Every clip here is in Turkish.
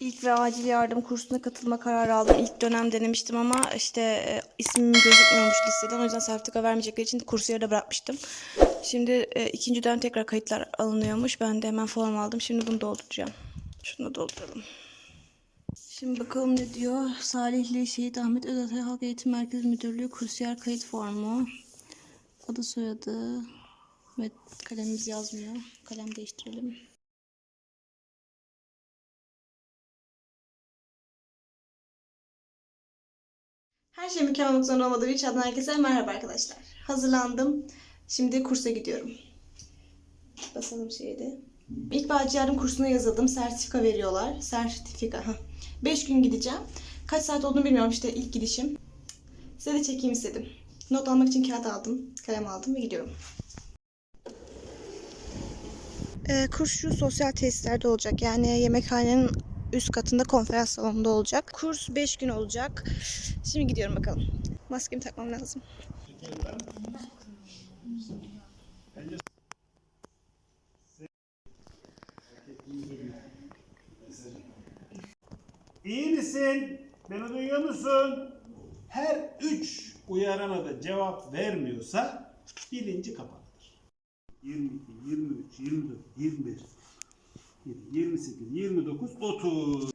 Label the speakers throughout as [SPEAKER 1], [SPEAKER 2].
[SPEAKER 1] İlk ve acil yardım kursuna katılma kararı aldım. İlk dönem denemiştim ama işte e, ismim gözükmüyormuş listeden. O yüzden sertifika vermeyecekleri için kursu yarıda bırakmıştım. Şimdi e, ikinci dönem tekrar kayıtlar alınıyormuş. Ben de hemen form aldım. Şimdi bunu dolduracağım. Şunu dolduralım. Şimdi bakalım ne diyor. Salihli Şehit Ahmet Özatay Halk Eğitim Merkezi Müdürlüğü kursiyer kayıt formu. Adı soyadı. Evet kalemimiz yazmıyor. Kalem değiştirelim. Her şey mükemmel olmak zorunda olmadığı çağdan herkese merhaba arkadaşlar. Hazırlandım. Şimdi kursa gidiyorum. Basalım şeyde. İlk acil yardım kursuna yazıldım. Sertifika veriyorlar. Sertifika. 5 gün gideceğim. Kaç saat olduğunu bilmiyorum işte ilk gidişim. Size de çekeyim istedim. Not almak için kağıt aldım. Kalem aldım ve gidiyorum. Ee, kurs şu sosyal tesislerde olacak. Yani yemekhanenin üst katında konferans salonunda olacak. Kurs 5 gün olacak. Şimdi gidiyorum bakalım. Maskemi takmam lazım.
[SPEAKER 2] İyi misin? Beni duyuyor musun? Her üç uyarana da cevap vermiyorsa bilinci kapanır. 22, 23, 24, 25, 28, 29, 30.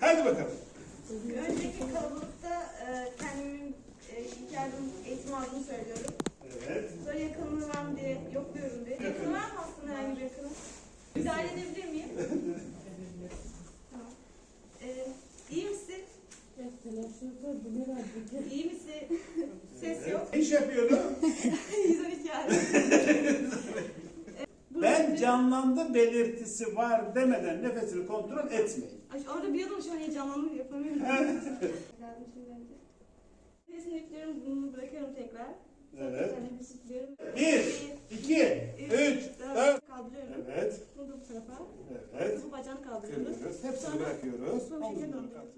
[SPEAKER 2] Hadi bakalım.
[SPEAKER 1] Önceki kalabalıkta kendimin ilk yardım eğitimi aldığını söylüyorum.
[SPEAKER 2] Evet.
[SPEAKER 1] Sonra yakınlığı var mı diye yokluyorum diye. Yakın var mı aslında herhangi bir yakını? Müdahale edebilir miyim? tamam. Ee, iyi misin? İyi misin? Ses yok.
[SPEAKER 2] Ne iş yapıyordun?
[SPEAKER 1] 112 yani.
[SPEAKER 2] Ben canlandı belirtisi var demeden nefesini kontrol etmeyin.
[SPEAKER 1] Ay, orada bir adam şu an heyecanlandım yapamıyorum. Geldim şimdi önce. Nefesini üflüyorum, bunu bırakıyorum tekrar.
[SPEAKER 2] Evet.
[SPEAKER 1] Sonra nefes.
[SPEAKER 2] Bir, iki, üç, dört.
[SPEAKER 1] Kaldırıyorum.
[SPEAKER 2] Evet,
[SPEAKER 1] Bunu da bu tarafa.
[SPEAKER 2] evet.
[SPEAKER 1] Bu bacağını kaldırıyoruz.
[SPEAKER 2] Kırıyoruz. Hepsini
[SPEAKER 1] Sonra
[SPEAKER 2] bırakıyoruz.
[SPEAKER 1] Son şekilde
[SPEAKER 2] Omuzunu
[SPEAKER 1] döndürüyoruz.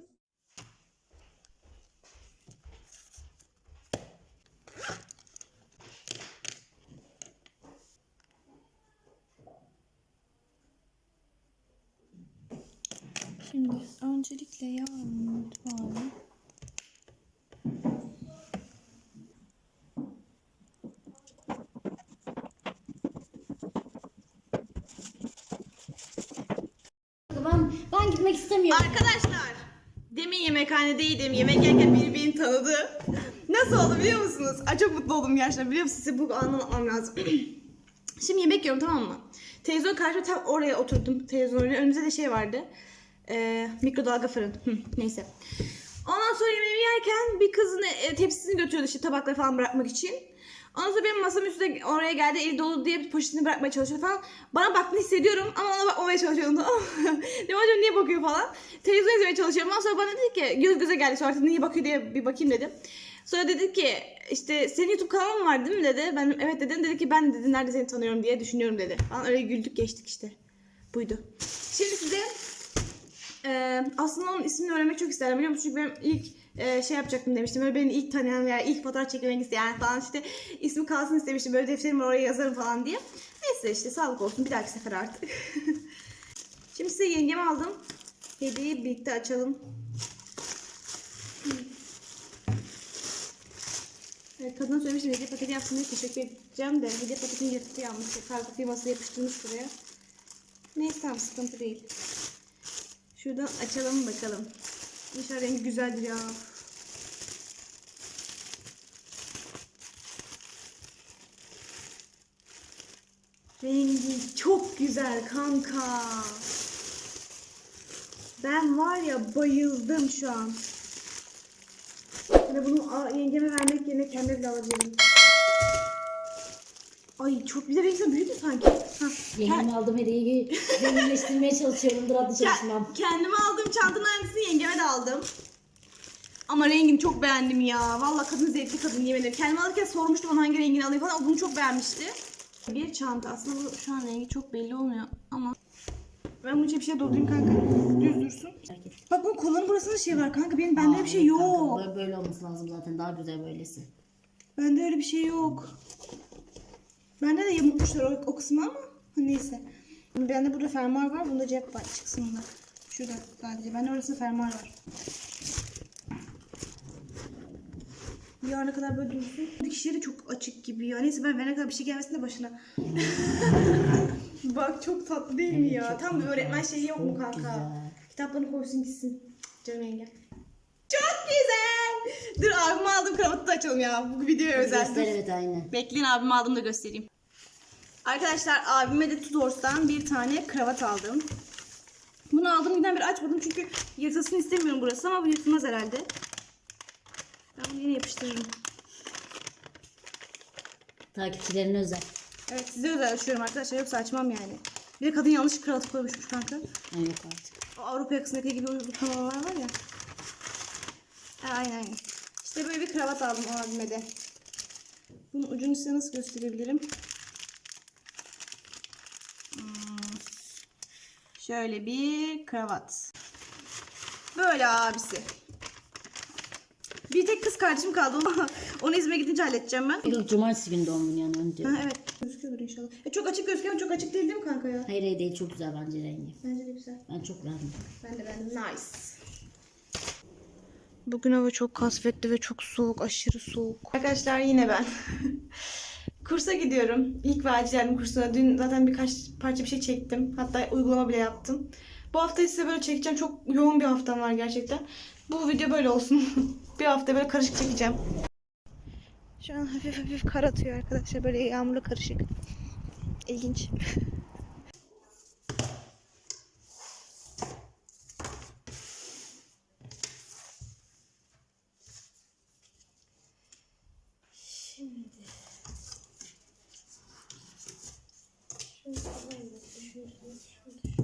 [SPEAKER 1] Şimdi öncelikle yarın itibaren
[SPEAKER 3] Ben, ben gitmek istemiyorum.
[SPEAKER 1] Arkadaşlar demin yemekhanedeydim. Yemek yerken biri beni tanıdı. Nasıl oldu biliyor musunuz? Ay çok mutlu oldum gerçekten. Biliyor musunuz? Size bu anlatmam lazım. Şimdi yemek yiyorum tamam mı? Televizyon karşıma tam oraya oturdum. Televizyonun önüne. önümüzde de şey vardı. Ee, mikrodalga fırın. Hı, neyse. Ondan sonra yemeğimi yerken bir kızın e, tepsisini götürüyordu işte tabakları falan bırakmak için. Ondan sonra benim masamın üstüne oraya geldi eli dolu diye bir poşetini bırakmaya çalışıyordu falan. Bana baktığını hissediyorum ama ona bakmamaya çalışıyordum tamam mı? Dedim acaba niye bakıyor falan. Televizyon izlemeye çalışıyorum. Ondan sonra bana dedi ki göz göze geldik sonra artık niye bakıyor diye bir bakayım dedim. Sonra dedi ki işte senin YouTube kanalın var değil mi dedi. Ben evet dedim. Dedi ki ben dedi nerede seni tanıyorum diye düşünüyorum dedi. Falan öyle güldük geçtik işte. Buydu. Şimdi size ee, aslında onun ismini öğrenmek çok isterdim biliyor musun? Çünkü benim ilk e, şey yapacaktım demiştim. Böyle beni ilk tanıyan veya ilk fotoğraf çekmek isteyen falan işte ismi kalsın istemiştim. Böyle defterimi oraya yazarım falan diye. Neyse işte sağlık olsun bir dahaki sefer artık. Şimdi size yengemi aldım. Hediyeyi birlikte açalım. Evet, kadına söylemiştim hediye paketi yapsın diye teşekkür edeceğim de hediye paketini yırttı yanlış. Kargo firması yapıştırmış buraya. Neyse tamam sıkıntı değil. Şuradan açalım bakalım. İnşallah rengi güzeldir ya. Rengi çok güzel kanka. Ben var ya bayıldım şu an. Hani bunu yengeme vermek yerine kendime bile alabilirim. Ay çok bir de renkli büyüdü sanki. Ha,
[SPEAKER 3] Yengeme aldığım hediyeyi zenginleştirmeye çalışıyorum. Dur adlı çalışmam.
[SPEAKER 1] kendime aldığım çantanın aynısını yengeme de aldım. Ama rengini çok beğendim ya. Vallahi kadın zevkli kadın yemin ederim. Kendime alırken sormuştum ona hangi rengini alayım falan. O bunu çok beğenmişti. Bir çanta. Aslında bu şu an rengi çok belli olmuyor ama ben bunun için bir şey doldurayım kanka. Düz dursun. Bak bu kolların burasında şey var kanka. Benim bende öyle bir şey
[SPEAKER 3] Aa, evet kanka,
[SPEAKER 1] yok.
[SPEAKER 3] Böyle, böyle olması lazım zaten. Daha güzel böylesi.
[SPEAKER 1] Bende öyle bir şey yok. Bende de yamultmuşlar o, o kısmı ama neyse. Bende burada fermuar var. Bunda cep var. Çıksın onlar. Şurada sadece. Bende orası fermuar var. Ya ne kadar böyle dursun. Dikişleri çok açık gibi ya. Neyse ben verene kadar bir şey gelmesin de başına. Bak çok tatlı değil mi ya? Tam bir öğretmen şeyi yok mu kanka? Kitaplarını koysun gitsin. Canım yengem. Çok güzel. Dur abime aldım kravatı da açalım ya. Bu videoya özel.
[SPEAKER 3] Göster evet aynen.
[SPEAKER 1] Bekleyin abime aldım da göstereyim. Arkadaşlar abime de Tudors'tan bir tane kravat aldım. Bunu aldım giden beri açmadım çünkü yırtılsın istemiyorum burası ama bu yırtılmaz herhalde. Ben bunu yine yapıştırırım.
[SPEAKER 3] Takipçilerine özel.
[SPEAKER 1] Evet size özel açıyorum arkadaşlar yoksa açmam yani. Bir de kadın yanlış kravat koymuşmuş kanka.
[SPEAKER 3] Yok artık.
[SPEAKER 1] O Avrupa yakasındaki gibi uygulamalar var ya. Aynen. İşte böyle bir kravat aldım o abime de. Bunun ucunu size nasıl gösterebilirim? Hmm. Şöyle bir kravat. Böyle abisi. Bir tek kız kardeşim kaldı. Onu, onu İzmir'e gidince halledeceğim ben.
[SPEAKER 3] Yok cumartesi günü doğum günü yani diyor.
[SPEAKER 1] Ha, evet. Gözüküyordur inşallah. E, çok açık gözüküyor ama çok açık değil değil mi kanka ya?
[SPEAKER 3] Hayır hayır değil çok güzel bence rengi.
[SPEAKER 1] Bence de güzel.
[SPEAKER 3] Ben çok beğendim.
[SPEAKER 1] Ben de beğendim. Nice. Bugün hava çok kasvetli ve çok soğuk. Aşırı soğuk. Arkadaşlar yine ben. Kursa gidiyorum. İlk ve kursuna. Dün zaten birkaç parça bir şey çektim. Hatta uygulama bile yaptım. Bu hafta size böyle çekeceğim. Çok yoğun bir haftam var gerçekten. Bu video böyle olsun. bir hafta böyle karışık çekeceğim. Şu an hafif hafif kar atıyor arkadaşlar. Böyle yağmurlu karışık. İlginç. görüşürüz.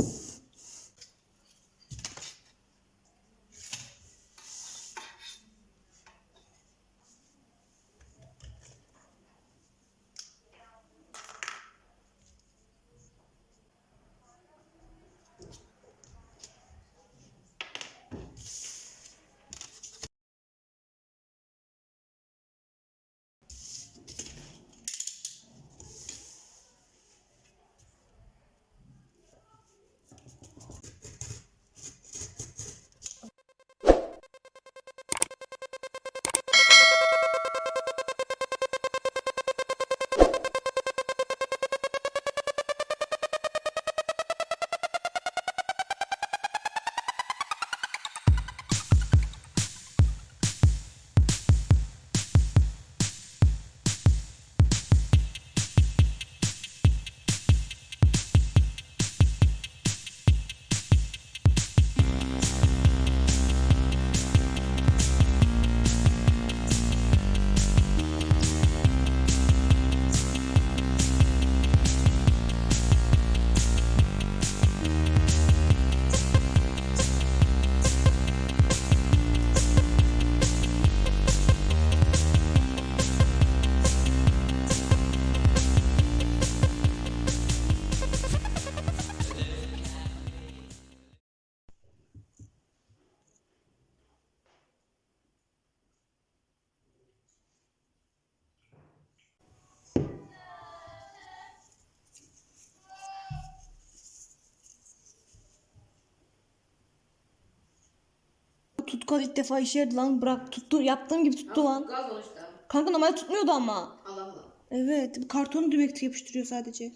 [SPEAKER 1] Tutkal ilk defa işe yaradı lan. Bırak tuttu. Yaptığım gibi tuttu lan.
[SPEAKER 4] Gaz sonuçta.
[SPEAKER 1] Kanka normalde tutmuyordu ama.
[SPEAKER 4] Allah Allah.
[SPEAKER 1] Evet. bu Kartonu dümek yapıştırıyor sadece.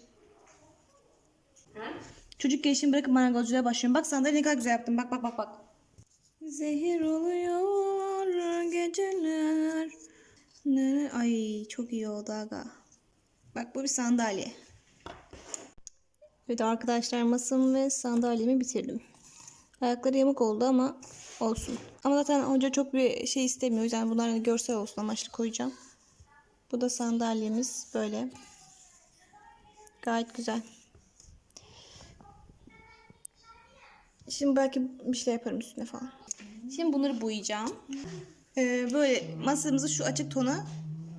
[SPEAKER 4] Ha?
[SPEAKER 1] Çocuk gelişimi bırakıp marangozculuğa başlıyorum. Bak sandalye ne kadar güzel yaptım. Bak bak bak bak. Zehir oluyor geceler. Ne- Ay çok iyi oldu aga. Bak bu bir sandalye. Evet arkadaşlar masamı ve sandalyemi bitirdim. Ayakları yamuk oldu ama olsun. Ama zaten hoca çok bir şey istemiyor. O yüzden bunlar hani görsel olsun amaçlı koyacağım. Bu da sandalyemiz böyle. Gayet güzel. Şimdi belki bir şey yaparım üstüne falan. Şimdi bunları boyayacağım. Ee, böyle masamızı şu açık tona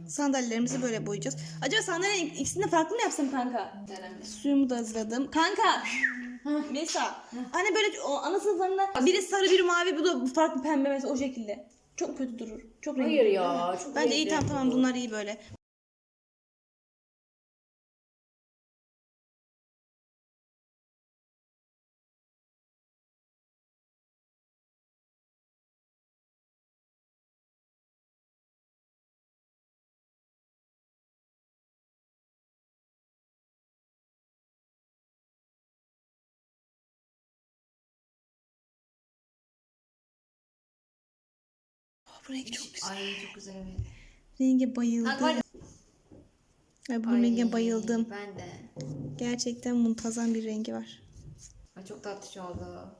[SPEAKER 1] sandalyelerimizi böyle boyayacağız. Acaba sandalyenin ikisini de farklı mı yapsam kanka? Suyumu da hazırladım. Kanka! Mesela hani böyle o ana sınıflarında biri sarı biri mavi bu da farklı pembe mesela o şekilde. Çok kötü durur. Çok renkli.
[SPEAKER 4] Hayır ya. Çok
[SPEAKER 1] Bence iyi
[SPEAKER 4] renkli
[SPEAKER 1] tamam tamam
[SPEAKER 4] bu.
[SPEAKER 1] bunlar iyi böyle. Bu renk çok güzel.
[SPEAKER 4] Ay çok güzel evet.
[SPEAKER 1] Renge bayıldım.
[SPEAKER 4] Var
[SPEAKER 1] Ay, bu
[SPEAKER 4] Ay,
[SPEAKER 1] renge bayıldım.
[SPEAKER 4] Ben de.
[SPEAKER 1] Gerçekten muntazam bir rengi var.
[SPEAKER 4] Ay çok tatlış oldu.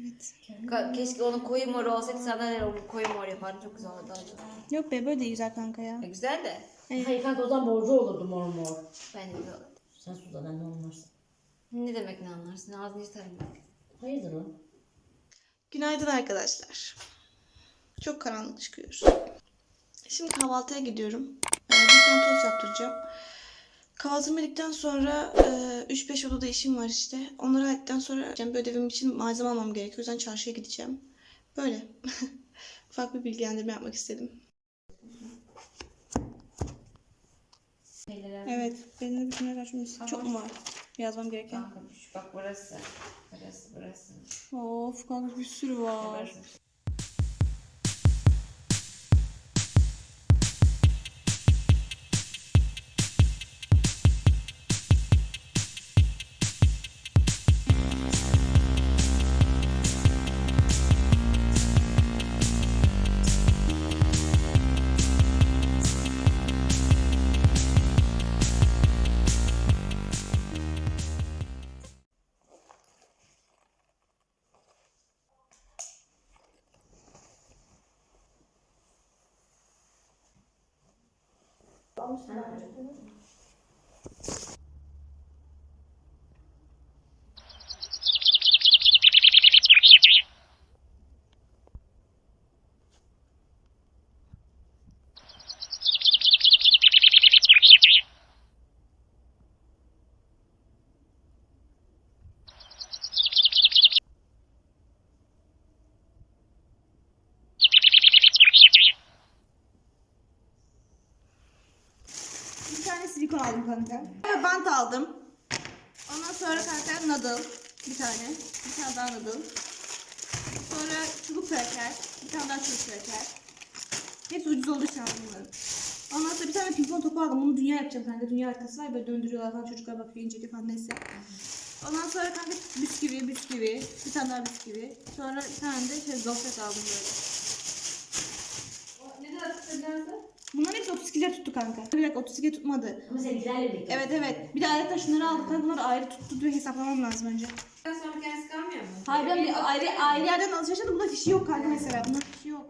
[SPEAKER 1] Evet.
[SPEAKER 4] Ka- keşke onun koyu mor olsaydı senden onu koyu mor yapardım. Çok güzel oldu.
[SPEAKER 1] Yok be böyle de güzel kanka ya.
[SPEAKER 4] E, güzel de.
[SPEAKER 3] Hayır kanka o zaman borcu olurdu mor mor.
[SPEAKER 4] Ben de oldu.
[SPEAKER 3] Sen Suzan'dan ne olmazsın?
[SPEAKER 4] Ne demek ne anlarsın? Ağzını yırtarım.
[SPEAKER 3] Hayırdır lan?
[SPEAKER 1] Günaydın arkadaşlar. Çok karanlık çıkıyor. Şimdi kahvaltıya gidiyorum. Ee, bir tane tost yaptıracağım. Kahvaltımı yedikten sonra e, 3-5 odada işim var işte. Onları hallettikten sonra bir ödevim için malzeme almam gerekiyor. O yüzden çarşıya gideceğim. Böyle. Ufak bir bilgilendirme yapmak istedim. Evet. Benim de bütün açmış. Çok mu var? Yazmam gereken.
[SPEAKER 4] Bak burası. Burası burası.
[SPEAKER 1] Of kanka bir sürü var.
[SPEAKER 4] Burası.
[SPEAKER 1] Bir silikon aldım kanka. Bant aldım. Ondan sonra kanka noodle. Bir tane. Bir tane daha noodle. Sonra çubuk kraker. Bir tane daha çubuk kraker. Hepsi ucuz olduğu için aldım bunları. Ondan sonra bir tane pimpon topu aldım. Bunu dünya yapacağım kanka. Dünya arkası var. Böyle döndürüyorlar falan. Çocuklar bakıyor, inceliyor falan neyse. Ondan sonra kanka bisküvi, bisküvi. Bir tane daha bisküvi. Sonra bir tane de şey gofret aldım böyle.
[SPEAKER 4] Ne kadar tutacağız
[SPEAKER 1] Bunların hepsi 32 lira tuttu kanka. Bir dakika 32 tutmadı.
[SPEAKER 3] Ama seninkilerle birlikte.
[SPEAKER 1] Evet evet. Bir de ayrıca şunları aldık. Kanka bunları ayrı tuttu diye hesaplamam lazım önce.
[SPEAKER 4] Sonra kendisi kalmıyor mu?
[SPEAKER 1] Hayır ben bir ayrı, ayrı yerden alışverişte de bunda fişi yok kanka mesela. Bunda fişi yok.